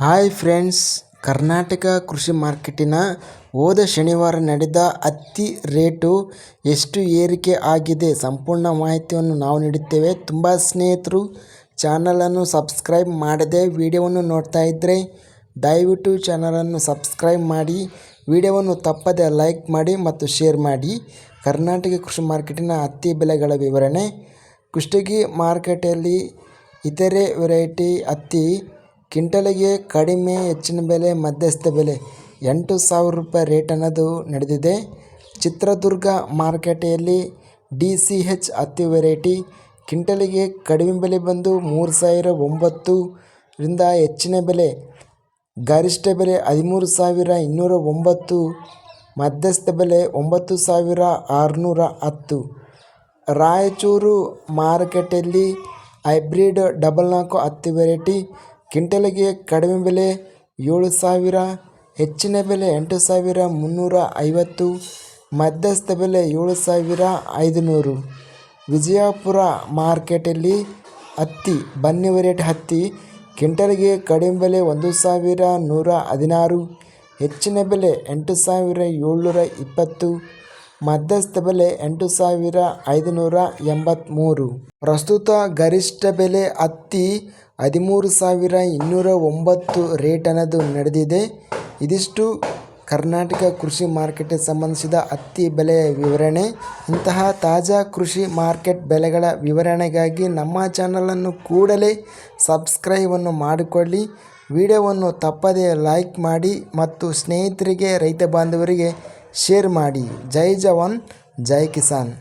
Hi friends, Karnataka ಕೃಷಿ ಮಾರ್ಕೆಟಿನ ಹೋದ ಶನಿವಾರ ನಡೆದ ಹತ್ತಿ ರೇಟು ಎಷ್ಟು ಏರಿಕೆ ಆಗಿದೆ ಸಂಪೂರ್ಣ ಮಾಹಿತಿಯನ್ನು ನಾವು ನೀಡುತ್ತೇವೆ. ತುಂಬ ಸ್ನೇಹಿತರು ಚಾನಲನ್ನು ಸಬ್ಸ್ಕ್ರೈಬ್ ಮಾಡದೆ ವಿಡಿಯೋವನ್ನು ನೋಡ್ತಾ ಇದ್ದರೆ ದಯವಿಟ್ಟು ಚಾನಲನ್ನು ಸಬ್ಸ್ಕ್ರೈಬ್ ಮಾಡಿ, ವಿಡಿಯೋವನ್ನು ತಪ್ಪದೆ ಲೈಕ್ ಮಾಡಿ ಮತ್ತು ಶೇರ್ ಮಾಡಿ. ಕರ್ನಾಟಕ ಕೃಷಿ ಮಾರ್ಕೆಟಿನ ಹತ್ತಿ ಬೆಲೆಗಳ ವಿವರಣೆ. ಕುಷ್ಟಗಿ ಮಾರ್ಕೆಟಲ್ಲಿ ಇತರೆ ವೆರೈಟಿ ಹತ್ತಿ ಕ್ವಿಂಟಲಿಗೆ ಕಡಿಮೆ ಹೆಚ್ಚಿನ ಬೆಲೆ, ಮಧ್ಯಸ್ಥ ಬೆಲೆ. ಎಂಟು ಸಾವಿರ ರೂಪಾಯಿ ರೇಟ್ ಅನ್ನೋದು ನಡೆದಿದೆ. ಚಿತ್ರದುರ್ಗ ಮಾರುಕಟ್ಟೆಯಲ್ಲಿ ಡಿ ಸಿ ಹೆಚ್ ಹತ್ತಿ ವೆರೈಟಿ ಕಿಂಟಲಿಗೆ ಕಡಿಮೆ ಬೆಲೆ ಬಂದು ಮೂರು ಸಾವಿರ ಒಂಬತ್ತರಿಂದ ಹೆಚ್ಚಿನ ಬೆಲೆ. ಗರಿಷ್ಠ ಬೆಲೆ ಹದಿಮೂರು ಸಾವಿರ ಇನ್ನೂರ ಒಂಬತ್ತು, ಮಧ್ಯಸ್ಥ ಬೆಲೆ ಒಂಬತ್ತು ಸಾವಿರ ಆರುನೂರ ಹತ್ತು. ರಾಯಚೂರು ಮಾರುಕಟ್ಟೆಯಲ್ಲಿ ಹೈಬ್ರಿಡ್ ಡಬಲ್ ನಾಲ್ಕು ಹತ್ತಿ ವೆರೈಟಿ ಕ್ವಿಂಟಲಿಗೆ ಕಡಿಮೆ ಬೆಲೆ ಏಳು ಸಾವಿರ, ಹೆಚ್ಚಿನ ಬೆಲೆ ಎಂಟು ಸಾವಿರ ಮುನ್ನೂರ ಐವತ್ತು, ಮಧ್ಯಸ್ಥ ಬೆಲೆ ಏಳು ಸಾವಿರ ಐದುನೂರು. ವಿಜಯಪುರ ಮಾರ್ಕೆಟಲ್ಲಿ ಹತ್ತಿ, ಬನ್ನಿ ವೆರೈಟಿ ಹತ್ತಿ ಕ್ವಿಂಟಲ್ಗೆ ಕಡಿಮೆ ಬೆಲೆ ಒಂದು ಸಾವಿರ ನೂರ ಹದಿನಾರು, ಹೆಚ್ಚಿನ ಬೆಲೆ ಎಂಟು ಸಾವಿರ ಏಳ್ನೂರ ಇಪ್ಪತ್ತು ಮಧ್ಯಸ್ಥ ಬೆಲೆ ಎಂಟು ಸಾವಿರ ಐದುನೂರ ಎಂಬತ್ತ್ಮೂರು ಪ್ರಸ್ತುತ ಗರಿಷ್ಠ ಬೆಲೆ ಹತ್ತಿ ಹದಿಮೂರು ಸಾವಿರ ಇನ್ನೂರ ಒಂಬತ್ತು ರೇಟ್ ಅನ್ನೋದು ನಡೆದಿದೆ. ಇದಿಷ್ಟು ಕರ್ನಾಟಕ ಕೃಷಿ ಮಾರ್ಕೆಟ್ಗೆ ಸಂಬಂಧಿಸಿದ ಹತ್ತಿ ಬೆಲೆಯ ವಿವರಣೆ. ಇಂತಹ ತಾಜಾ ಕೃಷಿ ಮಾರ್ಕೆಟ್ ಬೆಲೆಗಳ ವಿವರಣೆಗಾಗಿ ನಮ್ಮ ಚಾನಲನ್ನು ಕೂಡಲೇ ಸಬ್ಸ್ಕ್ರೈಬನ್ನು ಮಾಡಿಕೊಳ್ಳಿ. ವಿಡಿಯೋವನ್ನು ತಪ್ಪದೇ ಲೈಕ್ ಮಾಡಿ ಮತ್ತು ಸ್ನೇಹಿತರಿಗೆ, ರೈತ ಬಾಂಧವರಿಗೆ ಶೇರ್ ಮಾಡಿ. ಜೈ ಜವಾನ್ ಜೈ ಕಿಸಾನ್.